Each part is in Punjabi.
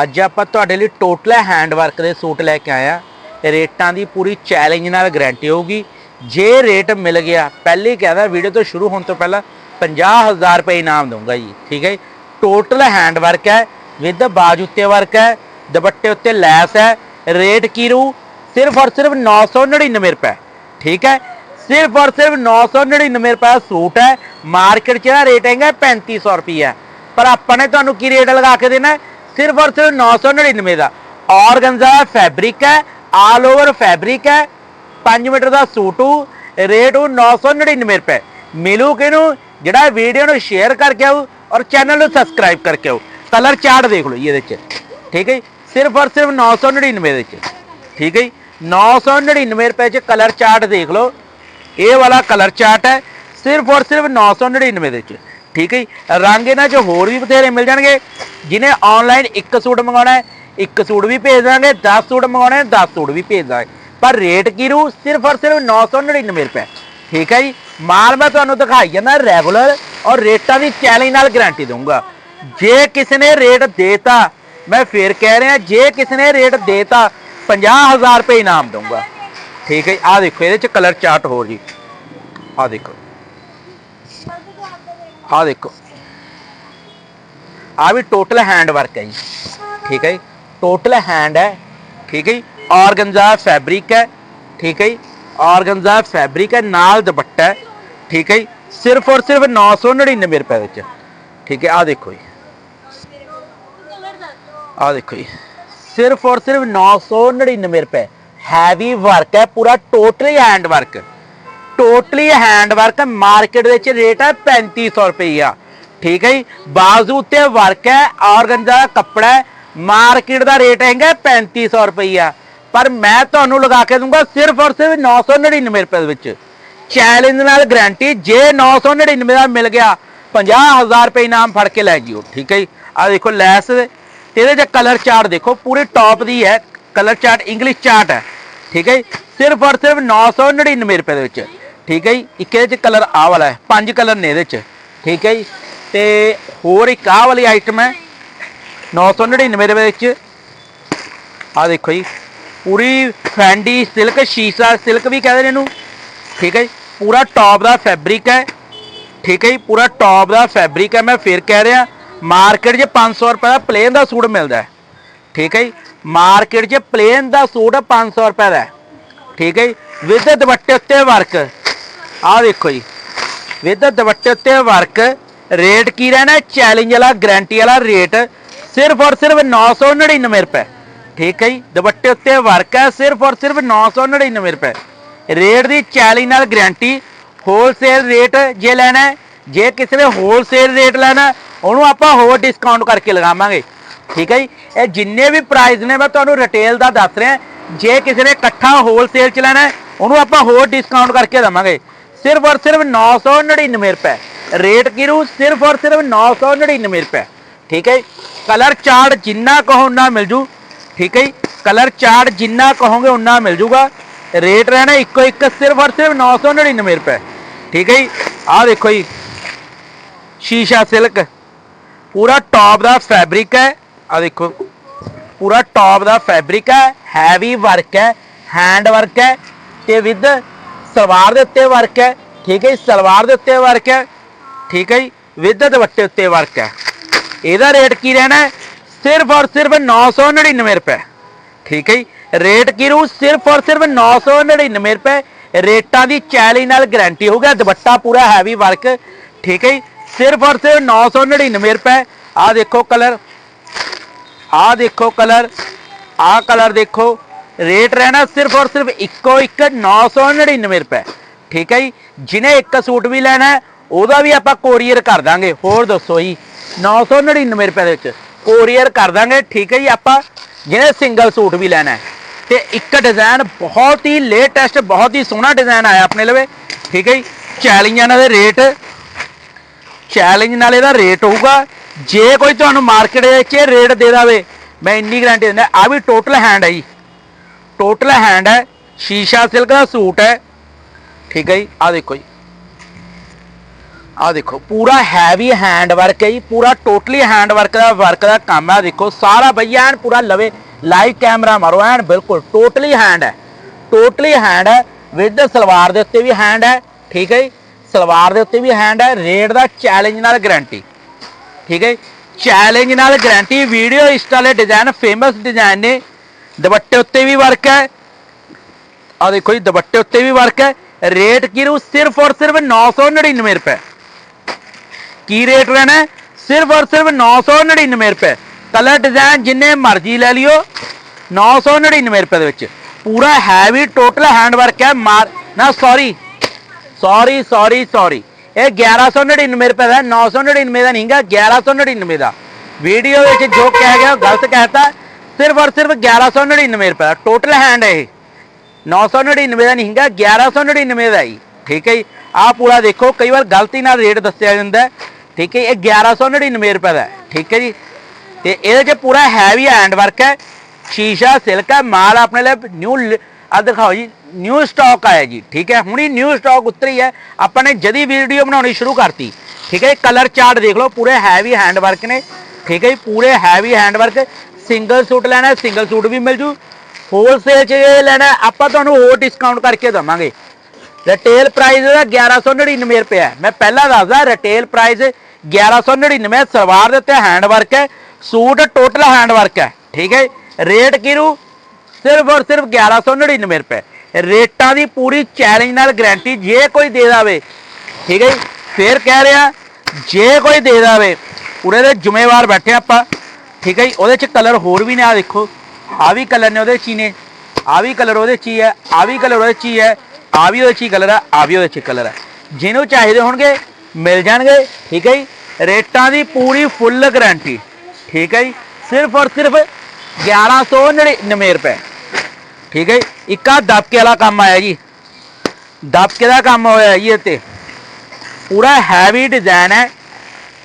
ਅੱਜ ਆਪਾਂ ਤੁਹਾਡੇ ਲਈ ਟੋਟਲ ਹੈਂਡ ਵਰਕ ਦੇ ਸੂਟ ਲੈ ਕੇ ਆਇਆ ਰੇਟਾਂ ਦੀ ਪੂਰੀ ਚੈਲੰਜ ਨਾਲ ਗਾਰੰਟੀ ਹੋਊਗੀ। ਜੇ ਰੇਟ ਮਿਲ ਗਿਆ, ਪਹਿਲੇ ਹੀ ਕਹਿੰਦਾ ਵੀਡੀਓ ਤੋਂ ਸ਼ੁਰੂ ਹੋਣ ਤੋਂ ਪਹਿਲਾਂ 50000 ਰੁਪਏ ਇਨਾਮ ਦਊਂਗਾ ਜੀ, ਠੀਕ ਹੈ ਟੋਟਲ ਹੈਂਡ ਵਰਕ ਹੈ ਵਿਦ ਬਾਜ ਉੱਤੇ ਵਰਕ ਹੈ, ਦੁਪੱਟੇ ਉੱਤੇ ਲੈਸ ਹੈ ਰੇਟ ਕੀ ਰੂ ਸਿਰਫ ਔਰ ਸਿਰਫ 999 ਰੁਪਏ, ਠੀਕ ਹੈ? ਸਿਰਫ ਔਰ ਸਿਰਫ 999 ਰੁਪਏ ਦਾ ਸੂਟ ਹੈ ਮਾਰਕੀਟ 'ਚ ਇਹਦਾ ਰੇਟ ਹੈਗਾ 3500 ਰੁਪਏ ਪਰ ਆਪਾਂ ਨੇ ਤੁਹਾਨੂੰ ਕੀ ਰੇਟ ਲਗਾ ਕੇ ਦੇਣਾ ਹੈ? ਸਿਰਫ ਔਰ ਸਿਰਫ 999 ਦਾ। ਔਰਗੰਜ਼ਾ ਫੈਬਰਿਕ ਹੈ ਆਲ ਓਵਰ ਫੈਬਰਿਕ ਹੈ 5 ਮੀਟਰ ਦਾ ਸੂਟ ਹੂ ਰੇਟ ਹੂ 999 ਰੁਪਏ। ਮਿਲੂ ਕਿਹਨੂੰ? ਜਿਹੜਾ ਵੀਡੀਓ ਨੂੰ ਸ਼ੇਅਰ ਕਰਕੇ ਆਊ ਔਰ ਚੈਨਲ ਨੂੰ ਸਬਸਕ੍ਰਾਈਬ ਕਰਕੇ ਆਓ ਕਲਰ ਚਾਰਟ ਦੇਖ ਲਓ ਜੀ ਇਹਦੇ 'ਚ। ਠੀਕ ਹੈ ਜੀ? ਸਿਰਫ ਔਰ ਸਿਰਫ 999 ਦੇ 'ਚ। ਠੀਕ ਹੈ ਜੀ? 999 ਰੁਪਏ 'ਚ ਕਲਰ ਚਾਰਟ ਦੇਖ ਲਓ। ਇਹ ਵਾਲਾ ਕਲਰ ਚਾਰਟ ਹੈ ਸਿਰਫ ਔਰ ਸਿਰਫ 999 ਦੇ 'ਚ। ਠੀਕ ਹੈ ਜੀ? ਰੰਗ ਇਹਨਾਂ 'ਚ ਹੋਰ ਵੀ ਬਥੇਰੇ ਮਿਲ ਜਾਣਗੇ। ਜਿਹਨੇ ਆਨਲਾਈਨ ਇੱਕ ਸੂਟ ਮੰਗਾਉਣਾ ਹੈ, ਇੱਕ ਸੂਟ ਵੀ ਭੇਜ ਦਾਂਗੇ 10 ਸੂਟ ਮੰਗਾਉਣੇ ਹੈ 10 ਸੂਟ ਵੀ ਭੇਜ ਦਾਂਗੇ। ਪਰ ਰੇਟ ਕੀ ਰੂ ਸਿਰਫ ਔਰ ਸਿਰਫ 999 ਰੁਪਏ। ਠੀਕ ਹੈ ਜੀ? ਮਾਲ ਮੈਂ ਤੁਹਾਨੂੰ ਦਿਖਾਈ ਜਾਂਦਾ ਰੈਗੂਲਰ ਔਰ ਰੇਟਾਂ ਦੀ ਚੈਲੰਜ ਨਾਲ ਗਾਰੰਟੀ ਦਊਂਗਾ। ਜੇ ਕਿਸੇ ਨੇ ਰੇਟ ਦੇਤਾ, ਮੈਂ ਫੇਰ ਕਹਿ ਰਿਹਾ, ਜੇ ਕਿਸੇ ਨੇ ਰੇਟ ਦੇਤਾ 50000 ਰੁਪਏ ਇਨਾਮ ਦਊਂਗਾ। ਠੀਕ ਹੈ ਆ ਦੇਖੋ, ਇਹਦੇ ਚ ਕਲਰ ਚਾਰਟ ਹੋਰ ਜੀ। ਆ ਦੇਖੋ। ਆਹ ਦੇਖੋ। ਆ ਵੀ ਟੋਟਲ ਹੈਂਡ ਵਰਕ ਹੈ ਜੀ। ਠੀਕ ਹੈ ਜੀ? ਟੋਟਲ ਹੈਂਡ ਹੈ। ਠੀਕ ਹੈ ਜੀ? ਆਰਗੰਜ਼ਾ ਫੈਬਰਿਕ ਹੈ। ਠੀਕ ਹੈ ਜੀ? ਆਰਗੰਜ਼ਾ ਫੈਬਰਿਕ ਹੈ। ਨਾਲ ਦੁਪੱਟਾ ਹੈ। ਠੀਕ ਹੈ ਜੀ? ਸਿਰਫ ਔਰ ਸਿਰਫ 999 ਰੁਪਏ ਵਿੱਚ। ਠੀਕ ਹੈ, ਆ ਦੇਖੋ ਜੀ। ਆ ਦੇਖੋ ਜੀ। ਸਿਰਫ ਔਰ ਸਿਰਫ 999 ਰੁਪਏ। ਹੈਵੀ ਵਰਕ ਹੈ। ਪੂਰਾ totally hand work totally hand work market ਵਿੱਚ ਰੇਟ ਹੈ 3500 ਰੁਪਈਆ। ਠੀਕ ਹੈ ਜੀ? ਬਾਜ਼ੂ ਉੱਤੇ ਵਰਕ ਹੈ, ਔਰਗੰਜਾ ਦਾ ਕੱਪੜਾ ਮਾਰਕੀਟ ਦਾ ਰੇਟ ਹੈਗਾ 3500 ਰੁਪਈਆ। ਪਰ ਮੈਂ ਤੁਹਾਨੂੰ ਲਗਾ ਕੇ ਦੂੰਗਾ ਸਿਰਫ ਔਰ ਸਿਰਫ 999 ਰੁਪਏ ਦੇ ਵਿੱਚ। ਚੈਲੰਜ ਨਾਲ ਗਾਰੰਟੀ ਜੇ 999 ਦਾ ਮਿਲ ਗਿਆ 50000 ਰੁਪਏ ਇਨਾਮ ਫੜ ਕੇ ਲੈ ਜਿਓ। ਠੀਕ ਹੈ ਜੀ? ਆ ਦੇਖੋ ਲੈਸ ਤੇ ਇਹਦੇ ਚ ਕਲਰ ਚਾਰਟ ਦੇਖੋ, ਪੂਰੀ ਟੌਪ ਦੀ ਹੈ। ਕਲਰ ਚਾਰਟ ਇੰਗਲਿਸ਼ ਚਾਰਟ ਹੈ। ਠੀਕ ਹੈ ਜੀ? ਸਿਰਫ ਔਰ ਸਿਰਫ 999 ਰੁਪਏ ਦੇ ਵਿੱਚ। ਠੀਕ ਹੈ ਜੀ? ਇੱਕ ਇਹਦੇ ਚ ਕਲਰ ਆਹ ਵਾਲਾ ਹੈ, ਪੰਜ ਕਲਰ ਨੇ ਇਹਦੇ ਚ, ਠੀਕ ਹੈ ਜੀ? ਤੇ ਹੋਰ ਇੱਕ ਆਹ ਵਾਲੀ ਆਈਟਮ ਹੈ 999 ਦੇ ਵਿੱਚ। ਆਹ ਦੇਖੋ ਜੀ, ਪੂਰੀ ਫੈਂਡੀ ਸਿਲਕ ਸ਼ੀਸ਼ਾ ਸਿਲਕ ਵੀ ਕਹਿੰਦੇ ਨੇ ਇਹਨੂੰ, ਠੀਕ ਹੈ ਜੀ? ਪੂਰਾ ਟੌਪ ਦਾ ਫੈਬਰਿਕ ਹੈ, ਠੀਕ ਹੈ ਜੀ? ਪੂਰਾ ਟੌਪ ਦਾ ਫੈਬਰਿਕ ਹੈ, ਮੈਂ ਫੇਰ ਕਹਿ ਰਿਹਾ ਮਾਰਕੀਟ 'ਚ 500 ਰੁਪਏ ਦਾ ਪਲੇਨ ਦਾ ਸੂਟ ਮਿਲਦਾ ਹੈ, ਠੀਕ ਹੈ ਜੀ? ਮਾਰਕੀਟ 'ਚ ਪਲੇਨ ਦਾ ਸੂਟ 500 ਰੁਪਏ ਦਾ ਠੀਕ ਹੈ ਜੀ? ਵਿਦ ਦੁਪੱਟੇ ਉੱਤੇ ਵਰਕ ਆਹ ਦੇਖੋ ਜੀ। ਵਿਦ ਦੁਪੱਟੇ ਉੱਤੇ ਵਰਕ ਰੇਟ ਕੀ ਰਹਿਣਾ? ਚੈਲੰਜ ਵਾਲਾ ਗਾਰੰਟੀ ਵਾਲਾ ਰੇਟ ਸਿਰਫ ਔਰ ਸਿਰਫ 999 ਰੁਪਏ। ਠੀਕ ਹੈ ਜੀ? ਦੁਪੱਟੇ ਉੱਤੇ ਵਰਕ ਹੈ, ਸਿਰਫ ਔਰ ਸਿਰਫ 999 ਰੁਪਏ। ਰੇਟ ਦੀ ਚੈਲੰਜ ਨਾਲ ਗਾਰੰਟੀ ਹੋਲਸੇਲ ਰੇਟ ਜੇ ਲੈਣਾ ਜੇ ਕਿਸੇ ਨੇ ਹੋਲਸੇਲ ਰੇਟ ਲੈਣਾ ਉਹਨੂੰ ਆਪਾਂ ਹੋਰ ਡਿਸਕਾਊਂਟ ਕਰਕੇ ਲਗਾਵਾਂਗੇ। ਠੀਕ ਹੈ ਜੀ? ਇਹ ਜਿੰਨੇ ਵੀ ਪ੍ਰਾਈਸ ਨੇ, ਮੈਂ ਤੁਹਾਨੂੰ ਰਿਟੇਲ ਦਾ ਦੱਸ ਰਿਹਾ, ਜੇ ਕਿਸੇ ਨੇ ਇਕੱਠਾ ਹੋਲਸੇਲ ਚ ਲੈਣਾ ਉਹਨੂੰ ਆਪਾਂ ਹੋਰ ਡਿਸਕਾਊਂਟ ਕਰਕੇ ਦੇਵਾਂਗੇ। ਸਿਰਫ ਔਰ ਸਿਰਫ 999 ਰੁਪਏ। ਰੇਟ ਕਿਰੂ ਸਿਰਫ ਔਰ ਸਿਰਫ 999 ਰੁਪਏ। ਠੀਕ ਹੈ ਕਲਰ ਚਾਰਟ ਜਿੰਨਾ ਕਹੋ ਉਨਾ ਮਿਲ ਜੂ। ਠੀਕ ਹੈ ਕਲਰ ਚਾਰਟ ਜਿੰਨਾ ਕਹੋਗੇ ਉਨਾ ਮਿਲ ਜੂਗਾ। ਰੇਟ ਰਹਿਣਾ ਇੱਕੋ ਇੱਕ, ਸਿਰਫ ਔਰ ਸਿਰਫ 999 ਰੁਪਏ। ਠੀਕ ਹੈ ਜੀ? ਆਹ ਦੇਖੋ ਜੀ। ਸ਼ੀਸ਼ਾ ਸਿਲਕ। ਪੂਰਾ ਟੌਪ ਦਾ ਫੈਬਰਿਕ ਹੈ। ਆ ਦੇਖੋ। ਪੂਰਾ ਟੌਪ ਦਾ ਫੈਬਰਿਕ ਹੈ। ਹੈਵੀ ਵਰਕ ਹੈ। ਹੈਂਡ ਵਰਕ ਹੈ। ਤੇ ਵਿਦ ਸਲਵਾਰ ਦੇ ਉੱਤੇ ਵਰਕ ਹੈ। ਠੀਕ ਹੈ ਜੀ, ਸਲਵਾਰ ਦੇ ਉੱਤੇ ਵਰਕ ਹੈ। ਠੀਕ ਹੈ ਜੀ ਵਿਦ ਦੁਪੱਟੇ ਉੱਤੇ ਵਰਕ ਹੈ। ਇਹਦਾ ਰੇਟ ਕੀ ਰਹਿਣਾ ਹੈ? ਸਿਰਫ ਔਰ ਸਿਰਫ 999 ਰੁਪਏ। ਠੀਕ ਹੈ ਜੀ ਰੇਟ ਕੀ ਰੂ ਸਿਰਫ ਔਰ ਸਿਰਫ 999 ਰੁਪਏ। ਰੇਟਾਂ ਦੀ ਚੈਲੀ ਨਾਲ ਗਾਰੰਟੀ ਹੋਊਗਾ ਦੁਪੱਟਾ ਪੂਰਾ ਹੈਵੀ ਵਰਕ ਠੀਕ ਹੈ ਜੀ, ਸਿਰਫ ਔਰ ਸਿਰਫ 999 ਰੁਪਏ। ਆ ਦੇਖੋ ਕਲਰ ਆ ਦੇਖੋ ਕਲਰ ਆ ਕਲਰ ਦੇਖੋ। ਰੇਟ ਰਹਿਣਾ ਸਿਰਫ ਔਰ ਸਿਰਫ ਇੱਕੋ ਇੱਕ 999 ਰੁਪਏ। ਠੀਕ ਹੈ ਜੀ? ਜਿਹਨੇ ਇੱਕ ਸੂਟ ਵੀ ਲੈਣਾ ਉਹਦਾ ਵੀ ਆਪਾਂ ਕੋਰੀਅਰ ਕਰ ਦਾਂਗੇ। ਹੋਰ ਦੱਸੋ ਜੀ 999 ਰੁਪਏ ਦੇ ਵਿੱਚ ਕੋਰੀਅਰ ਕਰ ਦਾਂਗੇ। ਠੀਕ ਹੈ ਜੀ, ਆਪਾਂ ਜਿਹਨੇ ਸਿੰਗਲ ਸੂਟ ਵੀ ਲੈਣਾ ਹੈ। ਤੇ ਇੱਕ ਡਿਜ਼ਾਈਨ ਬਹੁਤ ਹੀ ਲੇਟੈਸਟ ਬਹੁਤ ਹੀ ਸੋਹਣਾ ਡਿਜ਼ਾਈਨ ਆਇਆ ਆਪਣੇ ਲਵੇ। ਠੀਕ ਹੈ ਜੀ? ਚੈਲੰਜਾਂ ਦੇ ਰੇਟ, ਚੈਲੰਜ ਨਾਲ ਇਹਦਾ ਰੇਟ ਹੋਊਗਾ। ਜੇ ਕੋਈ ਤੁਹਾਨੂੰ ਮਾਰਕੀਟ ਵਿੱਚ ਰੇਟ ਦੇ ਦਾਵੇ, ਮੈਂ ਇੰਨੀ ਗਰੰਟੀ ਦਿੰਦਾ ਆ ਵੀ ਟੋਟਲ ਹੈਂਡ ਹੈ ਜੀ। ਟੋਟਲ ਹੈਂਡ ਹੈ, ਸ਼ੀਸ਼ਾ ਸਿਲਕ ਦਾ ਸੂਟ ਹੈ। ਠੀਕ ਹੈ ਜੀ ਆ ਦੇਖੋ ਜੀ। ਆ ਦੇਖੋ, ਪੂਰਾ ਹੈਵੀ ਹੈਂਡ ਵਰਕ ਹੈ ਜੀ, ਪੂਰਾ ਟੋਟਲੀ ਹੈਂਡ ਵਰਕ ਦਾ ਵਰਕ ਦਾ ਕੰਮ ਹੈ। ਦੇਖੋ, ਸਾਰਾ ਭਈਆ ਐਨ ਪੂਰਾ ਲਵੇ ਲਾਈਵ ਕੈਮਰਾ ਮਾਰੋ, ਐਨ ਬਿਲਕੁਲ ਟੋਟਲੀ ਹੈਂਡ ਹੈ। ਟੋਟਲੀ ਹੈਂਡ ਹੈ ਵਿਦ ਸਲਵਾਰ ਦੇ ਉੱਤੇ ਵੀ ਹੈਂਡ ਹੈ, ਠੀਕ ਹੈ ਜੀ। ਸਲਵਾਰ ਦੇ ਉੱਤੇ ਵੀ ਹੈਂਡ ਹੈ ਰੇਟ ਦਾ ਚੈਲੰਜ ਨਾਲ ਗਾਰੰਟੀ ਠੀਕ ਹੈ ਚੈਲੰਜ ਨਾਲ ਗਾਰੰਟੀ ਵੀਡੀਓ ਇੰਸਟਾ ਵਾਲੇ ਡਿਜ਼ਾਈਨ ਫੇਮਸ ਡਿਜ਼ਾਈਨ ਨੇ। ਦੁਪੱਟੇ ਉੱਤੇ ਵੀ ਵਰਕ ਹੈ। ਆ ਦੇਖੋ ਜੀ ਦੁਪੱਟੇ ਉੱਤੇ ਵੀ ਵਰਕ ਹੈ। ਰੇਟ ਕਿਰੂ ਸਿਰਫ ਔਰ ਸਿਰਫ 999 ਰੁਪਏ। ਕੀ ਰੇਟ ਰਹਿਣਾ ਸਿਰਫ ਔਰ ਸਿਰਫ 999 ਰੁਪਏ। ਕਲਰ ਡਿਜ਼ਾਈਨ ਜਿੰਨੇ ਮਰਜ਼ੀ ਲੈ ਲਿਓ 999 ਰੁਪਏ ਦੇ ਵਿੱਚ। ਪੂਰਾ ਹੈਵੀ ਟੋਟਲ ਹੈਂਡ ਵਰਕ ਹੈ। ਮਾਰ ਨਾ ਸੌਰੀ ਸੌਰੀ ਸੌਰੀ ਸੌਰੀ ਇਹ 1199 ਰੁਪਏ ਦਾ ਹੈ, 999 ਦਾ ਨਹੀਂਗਾ 1199 ਦਾ। ਵੀਡੀਓ ਵਿੱਚ ਜੋ ਕਹਿ ਗਿਆ ਉਹ ਗਲਤ ਕਹਿਤਾ। ਸਿਰਫ ਔਰ ਸਿਰਫ 1199 ਰੁਪਏ ਦਾ ਟੋਟਲ ਹੈਂਡ ਹੈ ਇਹ। 999 ਦਾ ਨਹੀਂ ਹੈਗਾ 1199 ਦਾ ਹੀ ਠੀਕ ਹੈ ਜੀ? ਆਹ ਪੂਰਾ ਦੇਖੋ, ਕਈ ਵਾਰ ਗਲਤੀ ਨਾਲ ਰੇਟ ਦੱਸਿਆ ਜਾਂਦਾ ਠੀਕ ਹੈ ਇਹ 1199 ਰੁਪਏ ਦਾ ਠੀਕ ਹੈ ਜੀ? ਤੇ ਇਹਦੇ 'ਚ ਪੂਰਾ ਹੈਵੀ ਹੈਂਡ ਵਰਕ ਹੈ। ਸ਼ੀਸ਼ਾ, ਸਿਲਕ ਹੈ, ਮਾਲ ਆਪਣੇ ਲਈ ਨਿਊ ਆ ਦਿਖਾਓ ਜੀ ਨਿਊ ਸਟਾਕ ਆਇਆ ਜੀ। ਠੀਕ ਹੈ? ਹੁਣੀ ਨਿਊ ਸਟਾਕ ਉਤਰੀ ਹੈ। ਆਪਾਂ ਨੇ ਜਦੀ ਵੀਡੀਓ ਬਣਾਉਣੀ ਸ਼ੁਰੂ ਕਰਤੀ। ਠੀਕ ਹੈ ਕਲਰ ਚਾਰਟ ਦੇਖ ਲਓ, ਪੂਰੇ ਹੈਵੀ ਹੈਂਡ ਵਰਕ ਨੇ। ਠੀਕ ਹੈ ਜੀ? ਪੂਰੇ heavy hand work single suit ਲੈਣਾ, ਸਿੰਗਲ ਸੂਟ ਵੀ ਮਿਲ ਜੂ। ਹੋਲਸੇਲ 'ਚ ਇਹ ਲੈਣਾ, ਆਪਾਂ ਤੁਹਾਨੂੰ ਹੋਰ ਡਿਸਕਾਊਂਟ ਕਰਕੇ ਦਵਾਂਗੇ। ਰਿਟੇਲ ਪ੍ਰਾਈਸ ਇਹਦਾ 1199 ਰੁਪਏ ਹੈ। ਮੈਂ ਪਹਿਲਾਂ ਦੱਸਦਾ ਰਿਟੇਲ ਪ੍ਰਾਈਸ 1199 ਸਲਵਾਰ ਦੇ ਉੱਤੇ ਹੈਂਡ ਵਰਕ ਹੈ। ਸੂਟ ਟੋਟਲ ਹੈਂਡ ਵਰਕ ਹੈ। ਠੀਕ ਹੈ ਰੇਟ ਕਿਰੂ ਸਿਰਫ ਔਰ ਸਿਰਫ 1199 ਰੁਪਏ ਰੇਟਾਂ ਦੀ ਪੂਰੀ ਚੈਲੰਜ ਨਾਲ ਗਾਰੰਟੀ ਜੇ ਕੋਈ ਦੇ ਦਾਵੇ। ਠੀਕ ਹੈ ਜੀ? ਫੇਰ ਕਹਿ ਰਿਹਾ, ਜੇ ਕੋਈ ਦੇ ਦਾਵੇ ਪੂਰੇ ਜ਼ਿੰਮੇਵਾਰ ਬੈਠੇ ਆਪਾਂ। ਠੀਕ ਹੈ ਜੀ, ਉਹਦੇ ਚ ਕਲਰ ਹੋਰ ਵੀ ਨੇ ਆ ਦੇਖੋ। ਆ ਵੀ ਕਲਰ ਨੇ ਉਹਦੇ ਚ ਹੀ ਨੇ। ਆ ਵੀ ਕਲਰ ਉਹਦੇ ਚ ਹੀ ਹੈ ਆ ਵੀ ਕਲਰ ਉਹਦੇ ਚ ਹੀ ਹੈ ਆ ਵੀ ਉਹਦੇ ਚ ਹੀ ਕਲਰ ਹੈ ਆ ਵੀ ਉਹਦੇ ਚ ਕਲਰ ਹੈ ਜਿਹਨੂੰ ਚਾਹੀਦੇ ਹੋਣਗੇ, ਮਿਲ ਜਾਣਗੇ, ਠੀਕ ਹੈ ਜੀ। ਰੇਟਾਂ ਦੀ ਪੂਰੀ ਫੁੱਲ ਗਾਰੰਟੀ ਠੀਕ ਹੈ ਜੀ। ਸਿਰਫ ਔਰ ਸਿਰਫ 1199 ਰੁਪਏ। ਠੀਕ ਹੈ ਜੀ। ਇੱਕ ਆ ਦਬਕੇ ਵਾਲਾ ਕੰਮ ਆਇਆ ਜੀ। ਦਬਕੇ ਦਾ ਕੰਮ ਹੋਇਆ ਜੀ ਇੱਥੇ। ਪੂਰਾ ਹੈਵੀ ਡਿਜ਼ਾਈਨ ਹੈ,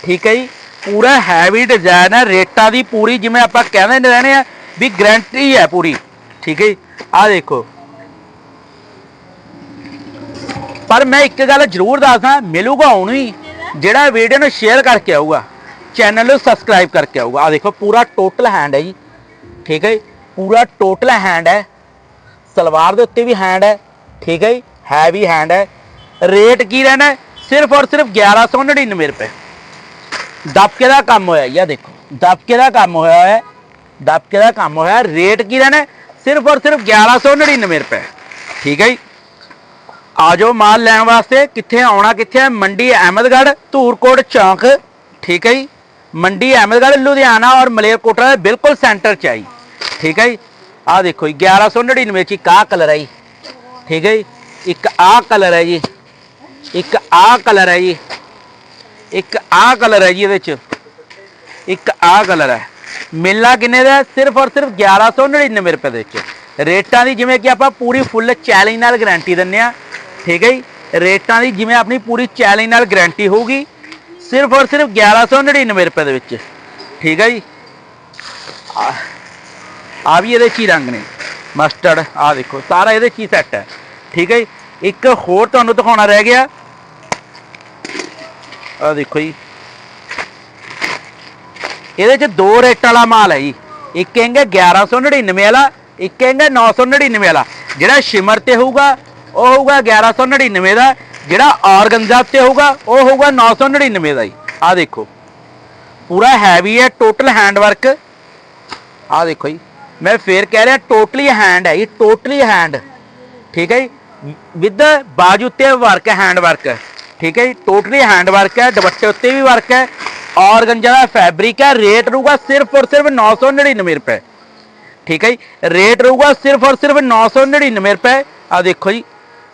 ਠੀਕ ਹੈ ਜੀ। ਪੂਰਾ ਹੈਵੀ ਡਿਜ਼ਾਈਨ ਹੈ ਰੇਟਾਂ ਦੀ ਪੂਰੀ ਜਿਵੇਂ ਆਪਾਂ ਕਹਿੰਦੇ ਰਹਿੰਦੇ ਆ, ਵੀ ਗਰੰਟੀ ਹੈ ਪੂਰੀ। ਠੀਕ ਹੈ ਜੀ? ਆ ਦੇਖੋ। ਪਰ ਮੈਂ ਇੱਕ ਗੱਲ ਜ਼ਰੂਰ ਦੱਸਦਾ, ਮਿਲੂਗਾ ਉਹਨੂੰ ਹੀ ਜਿਹੜਾ ਵੀਡੀਓ ਨੂੰ ਸ਼ੇਅਰ ਕਰਕੇ ਆਊਗਾ ਚੈਨਲ ਨੂੰ ਸਬਸਕ੍ਰਾਈਬ ਕਰਕੇ ਆਊਗਾ। ਆ ਦੇਖੋ, ਪੂਰਾ ਟੋਟਲ ਹੈਂਡ ਹੈ ਜੀ। ਠੀਕ ਹੈ ਜੀ? ਪੂਰਾ ਟੋਟਲ ਹੈਂਡ ਹੈ। ਸਲਵਾਰ ਦੇ ਉੱਤੇ ਵੀ ਹੈਂਡ ਹੈ। ਠੀਕ ਹੈ ਜੀ? ਹੈਵੀ ਹੈਂਡ ਹੈ। ਰੇਟ ਕੀ ਰਹਿਣਾ? ਸਿਰਫ ਔਰ ਸਿਰਫ 1199 ਰੁਪਏ। ਦਬਕੇ ਦਾ ਕੰਮ ਹੋਇਆ ਇਹ ਦੇਖੋ। ਦਬਕੇ ਦਾ ਕੰਮ ਹੋਇਆ ਹੈ ਦਬਕੇ ਦਾ ਕੰਮ ਹੋਇਆ, ਰੇਟ ਕੀ ਰਹਿਣਾ? ਸਿਰਫ ਔਰ ਸਿਰਫ 1199 ਰੁਪਏ। ਠੀਕ ਹੈ ਜੀ? ਆਜੋ ਮਾਲ ਲੈਣ ਵਾਸਤੇ। ਕਿੱਥੇ ਆਉਣਾ ਕਿੱਥੇ ਹੈ? ਮੰਡੀ ਅਹਿਮਦਗੜ੍ਹ, ਧੂਰਕੋਟ, ਚੌਂਕ। ਠੀਕ ਹੈ ਜੀ? ਮੰਡੀ ਅਹਿਮਦਗੜ੍ਹ, ਲੁਧਿਆਣਾ ਔਰ ਮਲੇਰਕੋਟਲਾ ਦੇ ਬਿਲਕੁਲ ਸੈਂਟਰ 'ਚ ਆਈ ਠੀਕ ਹੈ ਜੀ? ਆਹ ਦੇਖੋ ਜੀ 1199 ਚ ਇੱਕ ਆਹ ਕਲਰ ਹੈ ਜੀ। ਠੀਕ ਹੈ ਜੀ? ਇੱਕ ਆਹ ਕਲਰ ਹੈ ਜੀ। ਇੱਕ ਆਹ ਕਲਰ ਹੈ ਜੀ। ਇੱਕ ਆਹ ਕਲਰ ਹੈ ਜੀ ਇਹਦੇ 'ਚ। ਇੱਕ ਆਹ ਕਲਰ ਹੈ। ਮਿਲਣਾ ਕਿੰਨੇ ਦਾ ਸਿਰਫ ਔਰ ਸਿਰਫ 1199 ਰੁਪਏ ਦੇ ਵਿੱਚ। ਰੇਟਾਂ ਦੀ ਜਿਵੇਂ ਕਿ ਆਪਾਂ ਪੂਰੀ ਫੁੱਲ ਚੈਲੰਜ ਨਾਲ ਗਾਰੰਟੀ ਦਿੰਨੇ ਆ ਠੀਕ ਹੈ ਜੀ? ਰੇਟਾਂ ਦੀ ਜਿਵੇਂ ਆਪਣੀ ਪੂਰੀ ਚੈਲੰਜ ਨਾਲ ਗਾਰੰਟੀ ਹੋਊਗੀ, ਸਿਰਫ ਔਰ ਸਿਰਫ 1199 ਰੁਪਏ ਦੇ ਵਿੱਚ। ਠੀਕ ਹੈ ਜੀ? ਆ- ਵੀ ਇਹਦੇ ਚ ਹੀ ਰੰਗ ਨੇ। ਮਸਟਰਡ ਆ ਦੇਖੋ, ਸਾਰਾ ਇਹਦੇ ਚ ਹੀ ਸੈੱਟ ਹੈ। ਠੀਕ ਹੈ ਜੀ? ਇੱਕ ਹੋਰ ਤੁਹਾਨੂੰ ਦਿਖਾਉਣਾ ਰਹਿ ਗਿਆ। ਆ ਦੇਖੋ ਜੀ। ਇਹਦੇ ਚ ਦੋ ਰੇਟਾਂ ਵਾਲਾ ਮਾਲ ਹੈ ਜੀ। ਇੱਕ ਕਹਿੰਗੇ 1199 ਵਾਲਾ, ਇੱਕ ਕਹਿੰਗੇ 999 ਵਾਲਾ। ਜਿਹੜਾ ਸ਼ਿਮਰ ਤੇ ਹੋਊਗਾ, ਉਹ ਹੋਊਗਾ 1199 ਦਾ। ਜਿਹੜਾ ਆਰਗੰਜ਼ਾ ਤੇ ਹੋਊਗਾ, ਉਹ ਹੋਊਗਾ 999 ਦਾ ਜੀ। ਆ ਦੇਖੋ। ਪੂਰਾ ਹੈਵੀ ਹੈ ਟੋਟਲ ਹੈਂਡ ਵਰਕ ਆ ਦੇਖੋ ਜੀ। ਮੈਂ ਫੇਰ ਕਹਿ ਰਿਹਾ ਟੋਟਲੀ ਹੈਂਡ ਹੈ ਜੀ ਟੋਟਲੀ ਹੈਂਡ ਠੀਕ ਹੈ ਜੀ। ਵਿਦ ਬਾਜੂ ਤੇ ਵਰਕ ਹੈਂਡ ਵਰਕ ਠੀਕ ਹੈ ਜੀ ਟੋਟਲੀ ਹੈਂਡ ਵਰਕ ਹੈ, ਦੁਪੱਟੇ ਉੱਤੇ ਵੀ ਵਰਕ ਹੈ ਔਰਗੰਜਾ ਦਾ ਫੈਬਰਿਕ ਹੈ ਰੇਟ ਰਹੂਗਾ ਸਿਰਫ ਔਰ ਸਿਰਫ 999 ਰੁਪਏ। ਠੀਕ ਹੈ ਜੀ ਰੇਟ ਰਹੂਗਾ ਸਿਰਫ ਔਰ ਸਿਰਫ 999 ਰੁਪਏ। ਆ ਦੇਖੋ ਜੀ,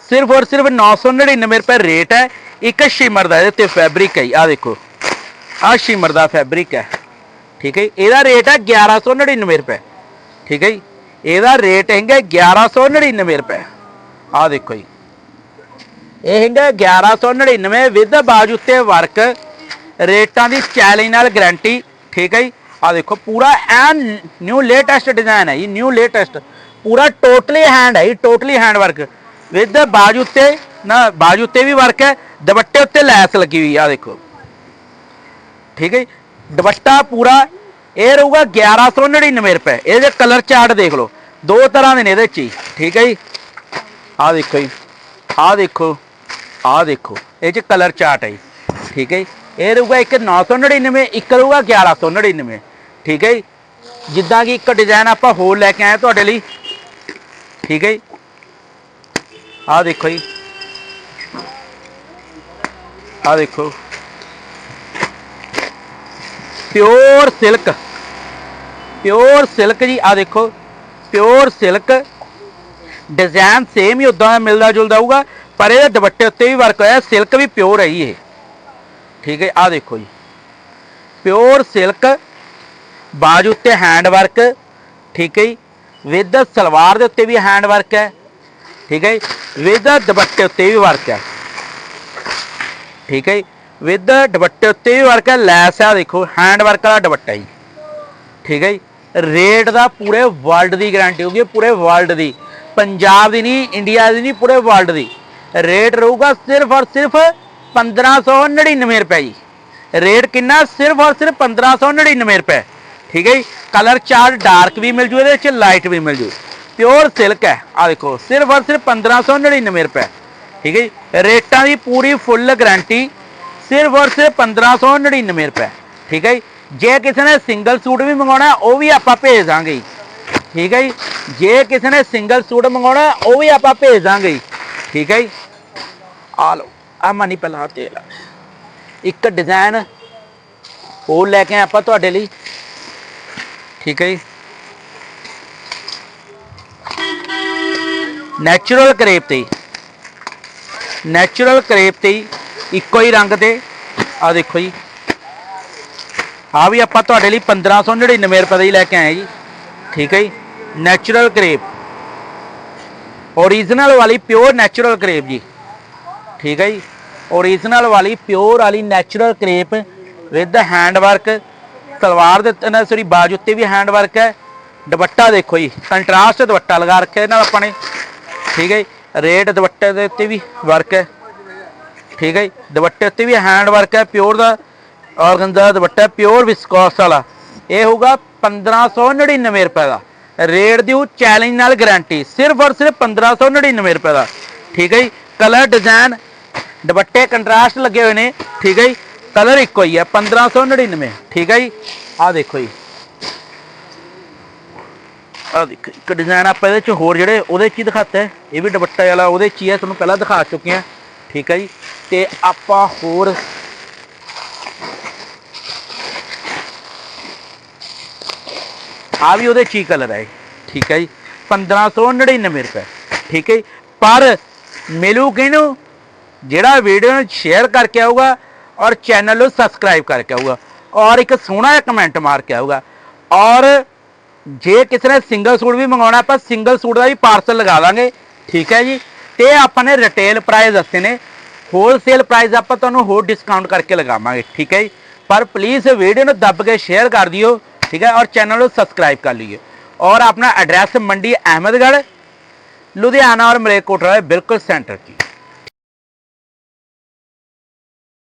ਸਿਰਫ ਔਰ ਸਿਰਫ 999 ਰੁਪਏ ਰੇਟ ਹੈ, ਇੱਕ ਸ਼ਿਮਰ ਦਾ ਇਹਦੇ ਤੇ ਫੈਬਰਿਕ ਹੈ ਆ ਦੇਖੋ ਆ ਸ਼ਿਮਰ ਦਾ ਫੈਬਰਿਕ ਹੈ। ਠੀਕ ਹੈ ਜੀ। ਇਹਦਾ ਰੇਟ ਹੈ 1199 ਰੁਪਏ। ਠੀਕ ਹੈ ਜੀ, ਇਹਦਾ ਰੇਟ ਹੈਗਾ 1199 ਰੁਪਏ। ਆ ਦੇਖੋ ਜੀ ਇਹ ਹੈਗਾ 1199 ਵਿਦ ਬਾਜੂ ਤੇ ਵਰਕ ਰੇਟਾਂ ਦੀ ਚੈਲੰਜ ਨਾਲ ਗਾਰੰਟੀ ਠੀਕ ਹੈ ਜੀ? ਆ ਦੇਖੋ, ਪੂਰਾ ਐਨ ਨਿਊ ਲੇਟੈਸਟ ਡਿਜ਼ਾਈਨ ਹੈ ਜੀ ਨਿਊ ਲੇਟੈਸਟ ਪੂਰਾ ਟੋਟਲੀ ਹੈਂਡ ਹੈ ਜੀ ਟੋਟਲੀ ਹੈਂਡ ਵਰਕ ਵਿਦ ਬਾਜੂ ਤੇ ਨਾ, ਬਾਜੂ ਤੇ ਵੀ ਵਰਕ ਹੈ, ਦੁਪੱਟੇ ਉੱਤੇ ਲੈਸ ਲੱਗੀ ਹੋਈ ਆ ਦੇਖੋ। ਠੀਕ ਹੈ ਜੀ। ਦੁਪੱਟਾ ਪੂਰਾ, ਇਹ ਰਹੂਗਾ 1199 ਰੁਪਏ। ਇਹਦੇ ਕਲਰ ਚਾਰਟ ਦੇਖ ਲਓ। ਦੋ ਤਰ੍ਹਾਂ ਦੇ ਨੇ ਇਹਦੇ ਚ ਹੀ। ਠੀਕ ਹੈ ਜੀ? ਆ ਦੇਖੋ ਜੀ। ਆ ਦੇਖੋ। ਆਹ ਦੇਖੋ, ਇਹ ਚ ਕਲਰ ਚਾਰਟ ਹੈ ਜੀ। ਠੀਕ ਹੈ ਜੀ? ਇਹ ਰਹੂਗਾ ਇੱਕ 999 ਇੱਕ ਰਹੂਗਾ 1199 ਠੀਕ ਹੈ ਜੀ? ਜਿੱਦਾਂ ਕਿ ਇੱਕ ਡਿਜ਼ਾਈਨ ਆਪਾਂ ਹੋਰ ਲੈ ਕੇ ਆਏ ਤੁਹਾਡੇ ਲਈ। ਠੀਕ ਹੈ ਜੀ? ਆਹ ਦੇਖੋ ਜੀ। ਆਹ ਦੇਖੋ। ਪਿਓਰ ਸਿਲਕ ਪਿਓਰ ਸਿਲਕ ਜੀ, ਆਹ ਦੇਖੋ। ਪਿਓਰ ਸਿਲਕ ਡਿਜ਼ਾਈਨ ਸੇਮ ਹੀ ਉਦਾਂ ਦਾ ਮਿਲਦਾ ਜੁਲਦਾ ਹੋਊਗਾ। ਪਰ ਇਹਦੇ ਦੁਪੱਟੇ ਉੱਤੇ ਵੀ ਵਰਕ ਹੋਇਆ, ਸਿਲਕ ਵੀ ਪਿਓਰ ਹੈ ਜੀ ਇਹ। ਠੀਕ ਹੈ ਆ ਦੇਖੋ ਜੀ। ਪਿਓਰ ਸਿਲਕ ਬਾਜੂ ਉੱਤੇ ਹੈਂਡ ਵਰਕ ਠੀਕ ਹੈ ਜੀ। ਵਿਦ ਸਲਵਾਰ ਦੇ ਉੱਤੇ ਵੀ ਹੈਂਡ ਵਰਕ ਹੈ, ਠੀਕ ਹੈ ਜੀ। ਵਿਦ ਦੁਪੱਟੇ ਉੱਤੇ ਵੀ ਵਰਕ ਹੈ। ਠੀਕ ਹੈ ਜੀ। ਵਿਦ ਦੁਪੱਟੇ ਉੱਤੇ ਵੀ ਵਰਕ ਹੈ, ਲੈਸ ਆ ਦੇਖੋ ਹੈਂਡ ਵਰਕ ਵਾਲਾ ਦੁਪੱਟਾ ਜੀ। ਠੀਕ ਹੈ ਜੀ। ਰੇਟ ਦਾ ਪੂਰੇ ਵਰਲਡ ਦੀ ਗਾਰੰਟੀ ਹੋਊਗੀ, ਪੂਰੇ ਵਰਲਡ ਦੀ। ਪੰਜਾਬ ਦੀ ਨਹੀਂ ਇੰਡੀਆ ਦੀ ਨਹੀਂ, ਪੂਰੇ ਵਰਲਡ ਦੀ। ਰੇਟ ਰਹੂਗਾ ਸਿਰਫ ਔਰ ਸਿਰਫ 1599 ਰੁਪਏ ਜੀ। ਰੇਟ ਕਿੰਨਾ? ਸਿਰਫ ਔਰ ਸਿਰਫ 1599 ਰੁਪਏ। ਠੀਕ ਹੈ ਜੀ? ਕਲਰ ਚਾਰ ਡਾਰਕ ਵੀ ਮਿਲ ਜੂ, ਇਹਦੇ ਵਿੱਚ ਲਾਈਟ ਵੀ ਮਿਲ ਜੂ। ਪਿਓਰ ਸਿਲਕ ਹੈ। ਆ ਦੇਖੋ, ਸਿਰਫ ਔਰ ਸਿਰਫ 1599 ਰੁਪਏ। ਠੀਕ ਹੈ ਜੀ? ਰੇਟਾਂ ਦੀ ਪੂਰੀ ਫੁੱਲ ਗਾਰੰਟੀ ਸਿਰਫ ਔਰ ਸਿਰਫ 1599 ਰੁਪਏ। ਠੀਕ ਹੈ ਜੀ? ਜੇ ਕਿਸੇ ਨੇ ਸਿੰਗਲ ਸੂਟ ਵੀ ਮੰਗਾਉਣਾ ਉਹ ਵੀ ਆਪਾਂ ਭੇਜ ਦਾਂਗੇ ਜੀ। ਠੀਕ ਹੈ ਜੀ? ਜੇ ਕਿਸੇ ਨੇ ਸਿੰਗਲ ਸੂਟ ਮੰਗਾਉਣਾ ਉਹ ਵੀ ਆਪਾਂ ਭੇਜ ਦਾਂਗੇ ਜੀ। ਠੀਕ ਹੈ ਜੀ? ਆ ਲਓ ਆ ਮਨੀ ਪਹਿਲਾਂ ਤੇਲ ਲਾ ਇੱਕ ਡਿਜ਼ਾਈਨ ਉਹ ਲੈ ਕੇ ਆਏ ਆਪਾਂ ਤੁਹਾਡੇ ਲਈ। ਠੀਕ ਹੈ ਜੀ। ਨੈਚੁਰਲ ਕਰੇਪ ਤੇ। ਨੈਚੁਰਲ ਕਰੇਪ ਤੇ ਇੱਕੋ ਹੀ ਰੰਗ ਤੇ ਆ ਦੇਖੋ ਜੀ। ਆ ਵੀ ਆਪਾਂ ਤੁਹਾਡੇ ਲਈ 1599 ਰੁਪਏ ਦਾ ਹੀ ਲੈ ਕੇ ਆਏ ਜੀ। ਠੀਕ ਹੈ ਜੀ। ਨੈਚੁਰਲ ਕਰੇਪ ਓਰੀਜਨਲ ਵਾਲੀ ਪਿਓਰ ਨੈਚੁਰਲ ਕਰੇਪ ਜੀ। ਠੀਕ ਹੈ ਜੀ। ਓਰੀਜਨਲ ਵਾਲੀ ਪਿਓਰ ਵਾਲੀ natural crepe with hand work salwar ਦੇ ਉੱਤੇ ਨਾ ਸੋਰੀ ਬਾਜ ਉੱਤੇ ਵੀ ਹੈਂਡ ਵਰਕ ਹੈ। ਦੁਪੱਟਾ ਦੇਖੋ ਜੀ ਕੰਟਰਾਸਟ ਦੁਪੱਟਾ ਲਗਾ ਰੱਖਿਆ ਇਹਨਾਂ ਨਾਲ ਆਪਾਂ ਨੇ। ਠੀਕ ਹੈ ਜੀ ਰੇਟ ਦੁਪੱਟੇ ਦੇ ਉੱਤੇ ਵੀ ਵਰਕ ਹੈ। ਠੀਕ ਹੈ ਜੀ, ਦੁਪੱਟੇ ਉੱਤੇ ਵੀ ਹੈਂਡ ਵਰਕ ਹੈ ਪਿਓਰ ਦਾ। ਔਰਗੰਜ਼ਾ ਦਾ ਦੁਪੱਟਾ ਪਿਓਰ ਵਿਸਕੋਸ ਵਾਲਾ। ਇਹ ਹੋਊਗਾ 1599 ਰੁਪਏ ਦਾ। ਰੇਟ ਦਿਓ ਚੈਲੰਜ ਨਾਲ ਗਾਰੰਟੀ ਸਿਰਫ ਔਰ ਸਿਰਫ 1599 ਰੁਪਏ ਦਾ। ਠੀਕ ਹੈ ਜੀ ਕਲਰ ਡਿਜ਼ਾਈਨ ਦੁਪੱਟੇ ਕੰਟਰਾਸਟ ਲੱਗੇ ਹੋਏ ਨੇ, ਠੀਕ ਹੈ ਜੀ? ਕਲਰ ਇੱਕੋ ਹੀ ਹੈ 1599 ਠੀਕ ਹੈ ਜੀ? ਆਹ ਦੇਖੋ ਜੀ। ਆਹ ਦੇਖੋ, ਇੱਕ ਡਿਜ਼ਾਈਨ ਆਪਾਂ ਇਹਦੇ ਚ ਹੋਰ ਜਿਹੜੇ ਉਹਦੇ ਚ ਹੀ ਦਿਖਾਤਾ ਹੈ, ਇਹ ਵੀ ਦੁਪੱਟਾ ਵਾਲਾ, ਉਹਦੇ ਚ ਹੀ ਹੈ ਤੁਹਾਨੂੰ ਪਹਿਲਾਂ ਦਿਖਾ ਚੁੱਕੇ ਹਾਂ, ਠੀਕ ਹੈ ਜੀ? ਤੇ ਆਪਾਂ ਹੋਰ ਆ ਵੀ ਉਹਦੇ ਚ ਹੀ ਕਲਰ ਹੈ, ਠੀਕ ਹੈ ਜੀ? 1599 ਰੁਪਏ, ਠੀਕ ਹੈ ਜੀ? ਪਰ ਮਿਲੂ ਕਿਹਨੂੰ ਜਿਹੜਾ ਵੀਡੀਓ ਨੂੰ ਸ਼ੇਅਰ ਕਰਕੇ ਆਊਗਾ ਔਰ ਚੈਨਲ ਨੂੰ ਸਬਸਕ੍ਰਾਈਬ ਕਰਕੇ ਆਊਗਾ ਔਰ ਇੱਕ ਸੋਹਣਾ ਜਿਹਾ ਕਮੈਂਟ ਮਾਰ ਕੇ ਆਊਗਾ। ਔਰ ਜੇ ਕਿਸੇ ਨੇ ਸਿੰਗਲ ਸੂਟ ਵੀ ਮੰਗਾਉਣਾ ਆਪਾਂ ਸਿੰਗਲ ਸੂਟ ਦਾ ਵੀ ਪਾਰਸਲ ਲਗਾ ਦਾਂਗੇ ਠੀਕ ਹੈ ਜੀ? ਤੇ ਆਪਾਂ ਨੇ ਰਿਟੇਲ ਪ੍ਰਾਈਸ ਦੱਸੇ ਨੇ। ਹੋਲਸੇਲ ਪ੍ਰਾਈਸ ਆਪਾਂ ਤੁਹਾਨੂੰ ਹੋਰ ਡਿਸਕਾਊਂਟ ਕਰਕੇ ਲਗਾਵਾਂਗੇ। ਠੀਕ ਹੈ ਜੀ? ਪਰ ਪਲੀਜ਼ ਵੀਡੀਓ ਨੂੰ ਦੱਬ ਕੇ ਸ਼ੇਅਰ ਕਰ ਦਿਓ। ਠੀਕ ਹੈ? ਔਰ ਚੈਨਲ ਨੂੰ ਸਬਸਕ੍ਰਾਈਬ ਕਰ ਲਈਏ। ਔਰ ਆਪਣਾ ਐਡਰੈਸ ਮੰਡੀ ਅਹਿਮਦਗੜ੍ਹ, ਲੁਧਿਆਣਾ ਔਰ ਮਲੇਰਕੋਟਲਾ ਦੇ ਬਿਲਕੁਲ ਸੈਂਟਰ 'ਚ